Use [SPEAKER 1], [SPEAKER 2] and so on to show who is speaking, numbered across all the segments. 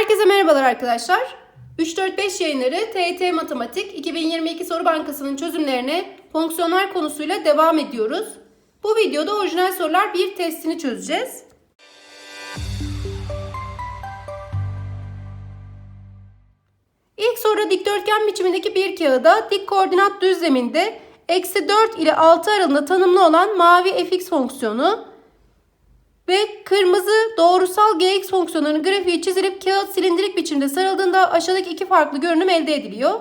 [SPEAKER 1] Herkese merhabalar arkadaşlar. 3-4-5 yayınları TET Matematik 2022 Soru Bankası'nın çözümlerine fonksiyonlar konusuyla devam ediyoruz. Bu videoda orijinal sorular bir testini çözeceğiz. İlk soruda dikdörtgen biçimindeki bir kağıda dik koordinat düzleminde eksi 4 ile 6 aralığında tanımlı olan mavi fx fonksiyonu ve kırmızı doğrusal gx fonksiyonlarının grafiği çizilip kağıt silindirik biçimde sarıldığında aşağıdaki iki farklı görünüm elde ediliyor.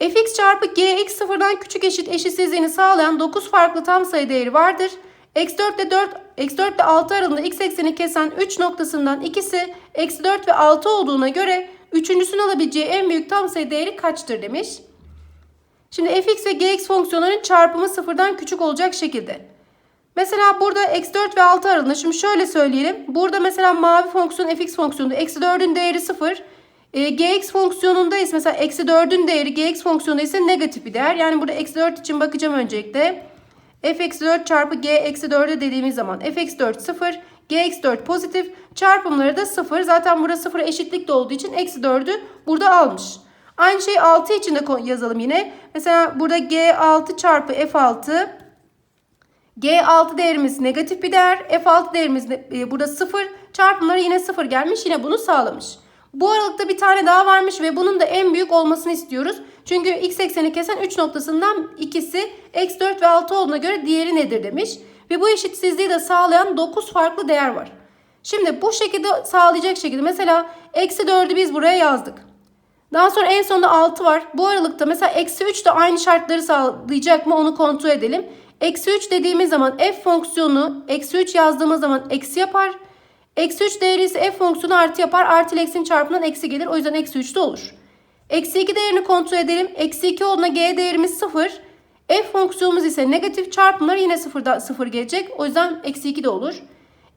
[SPEAKER 1] fx çarpı gx sıfırdan küçük eşit eşitsizliğini sağlayan 9 farklı tam sayı değeri vardır. Eksi 4 ile 4, eksi 4 ile 6 aralığında x ekseni kesen 3 noktasından ikisi eksi 4 ve 6 olduğuna göre üçüncüsünün alabileceği en büyük tam sayı değeri kaçtır demiş. Şimdi fx ve gx fonksiyonlarının çarpımı sıfırdan küçük olacak şekilde. Mesela burada eksi 4 ve 6 aralığında şimdi şöyle söyleyelim. Burada mesela mavi fonksiyon fx fonksiyonunda eksi 4'ün değeri 0. E, gx fonksiyonunda ise mesela eksi 4'ün değeri gx fonksiyonunda ise negatif bir değer. Yani burada eksi 4 için bakacağım öncelikle. f eksi 4 çarpı g eksi 4'e dediğimiz zaman f eksi 4 0. g eksi 4 pozitif. Çarpımları da 0. Zaten burada 0 eşitlik de olduğu için eksi 4'ü burada almış. Aynı şeyi 6 için de yazalım yine. Mesela burada g6 çarpı f6 G6 değerimiz negatif bir değer. F6 değerimiz e, burada 0. Çarpımları yine 0 gelmiş. Yine bunu sağlamış. Bu aralıkta bir tane daha varmış ve bunun da en büyük olmasını istiyoruz. Çünkü x ekseni kesen 3 noktasından ikisi x 4 ve 6 olduğuna göre diğeri nedir demiş. Ve bu eşitsizliği de sağlayan 9 farklı değer var. Şimdi bu şekilde sağlayacak şekilde mesela eksi 4'ü biz buraya yazdık. Daha sonra en sonunda 6 var. Bu aralıkta mesela eksi 3 de aynı şartları sağlayacak mı onu kontrol edelim. Eksi 3 dediğimiz zaman f fonksiyonu eksi 3 yazdığımız zaman eksi yapar. Eksi 3 değeri ise f fonksiyonu artı yapar. Artı ile eksinin çarpımından eksi gelir. O yüzden eksi 3 de olur. Eksi 2 değerini kontrol edelim. Eksi 2 olduğuna g değerimiz 0. F fonksiyonumuz ise negatif çarpımları yine 0'da 0 gelecek. O yüzden eksi 2 de olur.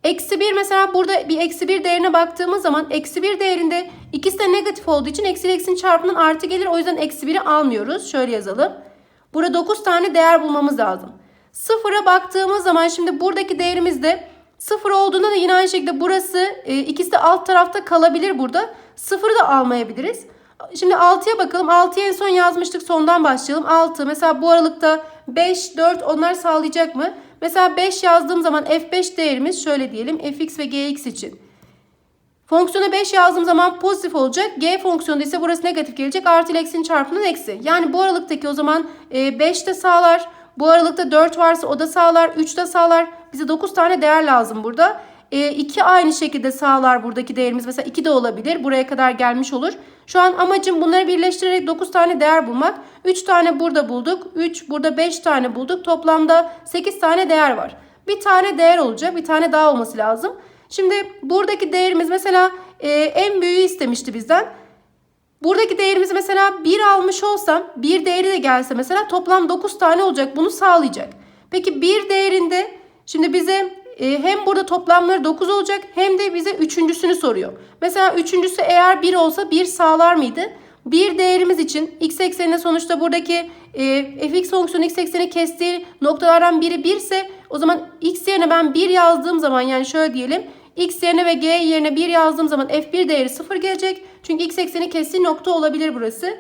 [SPEAKER 1] Eksi 1 mesela burada bir eksi 1 değerine baktığımız zaman eksi 1 değerinde ikisi de negatif olduğu için eksi ile eksinin çarpımından artı gelir. O yüzden eksi 1'i almıyoruz. Şöyle yazalım. Burada 9 tane değer bulmamız lazım. Sıfıra baktığımız zaman şimdi buradaki değerimiz de sıfır olduğunda da yine aynı şekilde burası e, ikisi de alt tarafta kalabilir burada. Sıfırı da almayabiliriz. Şimdi 6'ya bakalım. 6'ya en son yazmıştık. Sondan başlayalım. 6 mesela bu aralıkta 5, 4 onlar sağlayacak mı? Mesela 5 yazdığım zaman f5 değerimiz şöyle diyelim. fx ve gx için. Fonksiyona 5 yazdığım zaman pozitif olacak. G fonksiyonunda ise burası negatif gelecek. Artı ile eksinin çarpımının eksi. Yani bu aralıktaki o zaman 5 e, de sağlar. Bu aralıkta 4 varsa o da sağlar. 3 de sağlar. Bize 9 tane değer lazım burada. E, 2 aynı şekilde sağlar buradaki değerimiz. Mesela 2 de olabilir. Buraya kadar gelmiş olur. Şu an amacım bunları birleştirerek 9 tane değer bulmak. 3 tane burada bulduk. 3 burada 5 tane bulduk. Toplamda 8 tane değer var. Bir tane değer olacak. Bir tane daha olması lazım. Şimdi buradaki değerimiz mesela e, en büyüğü istemişti bizden. Buradaki değerimizi mesela 1 almış olsam 1 değeri de gelse mesela toplam 9 tane olacak. Bunu sağlayacak. Peki 1 değerinde şimdi bize e, hem burada toplamları 9 olacak hem de bize üçüncüsünü soruyor. Mesela üçüncüsü eğer 1 olsa 1 sağlar mıydı? 1 değerimiz için x eksenine sonuçta buradaki e, fx fonksiyonu x ekseni kestiği noktalardan biri 1 ise o zaman x yerine ben 1 yazdığım zaman yani şöyle diyelim x yerine ve g yerine 1 yazdığım zaman f1 değeri 0 gelecek. Çünkü x ekseni kestiği nokta olabilir burası.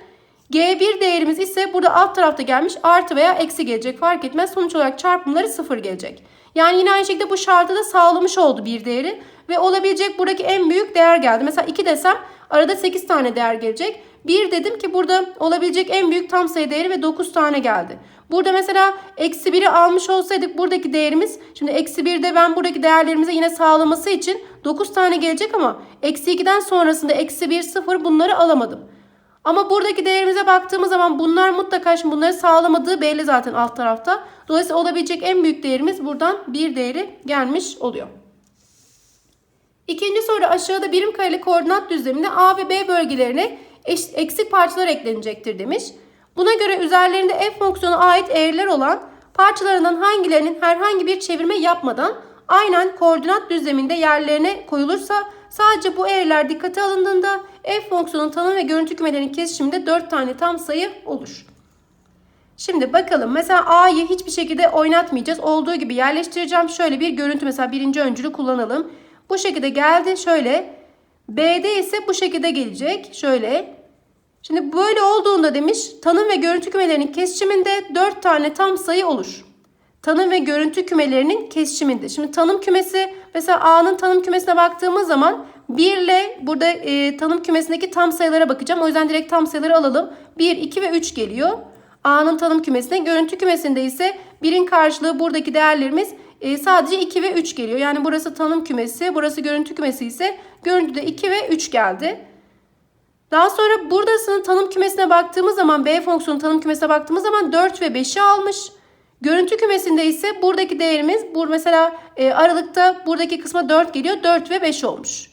[SPEAKER 1] G1 değerimiz ise burada alt tarafta gelmiş artı veya eksi gelecek fark etmez. Sonuç olarak çarpımları 0 gelecek. Yani yine aynı şekilde bu şartı da sağlamış oldu bir değeri. Ve olabilecek buradaki en büyük değer geldi. Mesela 2 desem arada 8 tane değer gelecek. 1 dedim ki burada olabilecek en büyük tam sayı değeri ve 9 tane geldi. Burada mesela eksi 1'i almış olsaydık buradaki değerimiz şimdi eksi 1'de ben buradaki değerlerimize yine sağlaması için 9 tane gelecek ama eksi 2'den sonrasında eksi 1 0 bunları alamadım. Ama buradaki değerimize baktığımız zaman bunlar mutlaka şimdi bunları sağlamadığı belli zaten alt tarafta. Dolayısıyla olabilecek en büyük değerimiz buradan bir değeri gelmiş oluyor. İkinci soru aşağıda birim kareli koordinat düzleminde A ve B bölgelerine eksik parçalar eklenecektir demiş. Buna göre üzerlerinde f fonksiyonu ait eğriler olan parçalarından hangilerinin herhangi bir çevirme yapmadan aynen koordinat düzleminde yerlerine koyulursa sadece bu eğriler dikkate alındığında f fonksiyonun tanım ve görüntü kümelerinin kesişiminde 4 tane tam sayı olur. Şimdi bakalım mesela a'yı hiçbir şekilde oynatmayacağız. Olduğu gibi yerleştireceğim. Şöyle bir görüntü mesela birinci öncülü kullanalım. Bu şekilde geldi şöyle. B'de ise bu şekilde gelecek. Şöyle. Şimdi böyle olduğunda demiş tanım ve görüntü kümelerinin kesişiminde 4 tane tam sayı olur. Tanım ve görüntü kümelerinin kesişiminde. Şimdi tanım kümesi mesela A'nın tanım kümesine baktığımız zaman 1 ile burada e, tanım kümesindeki tam sayılara bakacağım. O yüzden direkt tam sayıları alalım. 1, 2 ve 3 geliyor. A'nın tanım kümesine. Görüntü kümesinde ise 1'in karşılığı buradaki değerlerimiz e, sadece 2 ve 3 geliyor. Yani burası tanım kümesi, burası görüntü kümesi ise görüntüde 2 ve 3 geldi. Daha sonra buradasının tanım kümesine baktığımız zaman B fonksiyonun tanım kümesine baktığımız zaman 4 ve 5'i almış. Görüntü kümesinde ise buradaki değerimiz bu mesela e, aralıkta buradaki kısma 4 geliyor. 4 ve 5 olmuş.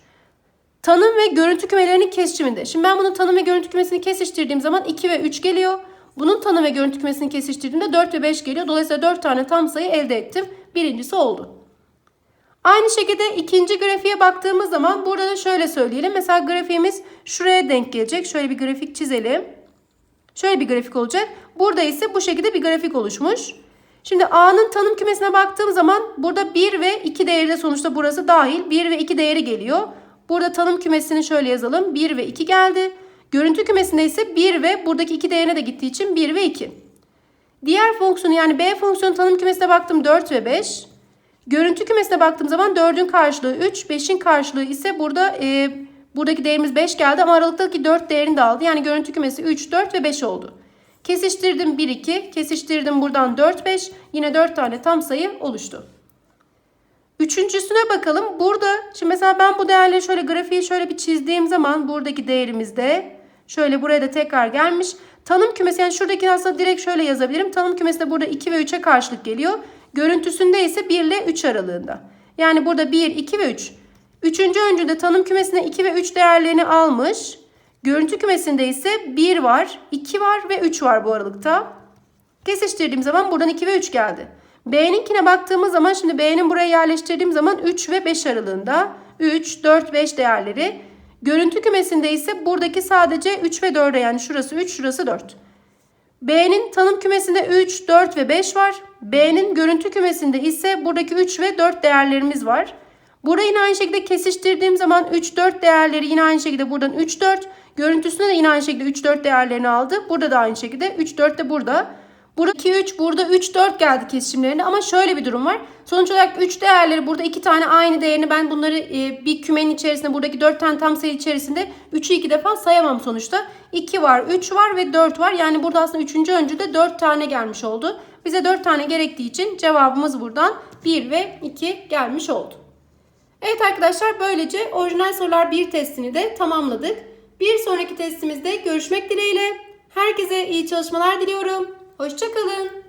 [SPEAKER 1] Tanım ve görüntü kümelerinin kesişiminde. Şimdi ben bunun tanım ve görüntü kümesini kesiştirdiğim zaman 2 ve 3 geliyor. Bunun tanım ve görüntü kümesini kesiştirdiğimde 4 ve 5 geliyor. Dolayısıyla 4 tane tam sayı elde ettim. Birincisi oldu. Aynı şekilde ikinci grafiğe baktığımız zaman burada da şöyle söyleyelim. Mesela grafiğimiz şuraya denk gelecek. Şöyle bir grafik çizelim. Şöyle bir grafik olacak. Burada ise bu şekilde bir grafik oluşmuş. Şimdi A'nın tanım kümesine baktığım zaman burada 1 ve 2 değeri de sonuçta burası dahil. 1 ve 2 değeri geliyor. Burada tanım kümesini şöyle yazalım. 1 ve 2 geldi. Görüntü kümesinde ise 1 ve buradaki 2 değerine de gittiği için 1 ve 2. Diğer fonksiyonu yani B fonksiyonu tanım kümesine baktım 4 ve 5. Görüntü kümesine baktığım zaman 4'ün karşılığı 3, 5'in karşılığı ise burada e, buradaki değerimiz 5 geldi ama aralıktaki 4 değerini de aldı. Yani görüntü kümesi 3, 4 ve 5 oldu. Kesiştirdim 1, 2, kesiştirdim buradan 4, 5. Yine 4 tane tam sayı oluştu. Üçüncüsüne bakalım. Burada şimdi mesela ben bu değerleri şöyle grafiği şöyle bir çizdiğim zaman buradaki değerimizde şöyle buraya da tekrar gelmiş. Tanım kümesi yani şuradaki aslında direkt şöyle yazabilirim. Tanım kümesi de burada 2 ve 3'e karşılık geliyor. Görüntüsünde ise 1 ile 3 aralığında. Yani burada 1, 2 ve 3. Üçüncü öncüde tanım kümesine 2 ve 3 değerlerini almış. Görüntü kümesinde ise 1 var, 2 var ve 3 var bu aralıkta. Kesiştirdiğim zaman buradan 2 ve 3 geldi. B'ninkine baktığımız zaman şimdi B'nin buraya yerleştirdiğim zaman 3 ve 5 aralığında 3, 4, 5 değerleri. Görüntü kümesinde ise buradaki sadece 3 ve 4'e yani şurası 3, şurası 4. B'nin tanım kümesinde 3, 4 ve 5 var. B'nin görüntü kümesinde ise buradaki 3 ve 4 değerlerimiz var. Burayı yine aynı şekilde kesiştirdiğim zaman 3, 4 değerleri yine aynı şekilde buradan 3, 4. Görüntüsünde de yine aynı şekilde 3, 4 değerlerini aldı. Burada da aynı şekilde 3, 4 de burada. Burada 2, 3, burada 3, 4 geldi kesişimlerinde ama şöyle bir durum var. Sonuç olarak 3 değerleri burada 2 tane aynı değerini ben bunları e, bir kümenin içerisinde buradaki 4 tane tam sayı içerisinde 3'ü 2 defa sayamam sonuçta. 2 var, 3 var ve 4 var. Yani burada aslında 3. öncüde 4 tane gelmiş oldu. Bize 4 tane gerektiği için cevabımız buradan 1 ve 2 gelmiş oldu. Evet arkadaşlar böylece orijinal sorular 1 testini de tamamladık. Bir sonraki testimizde görüşmek dileğiyle. Herkese iyi çalışmalar diliyorum. Hoşçakalın.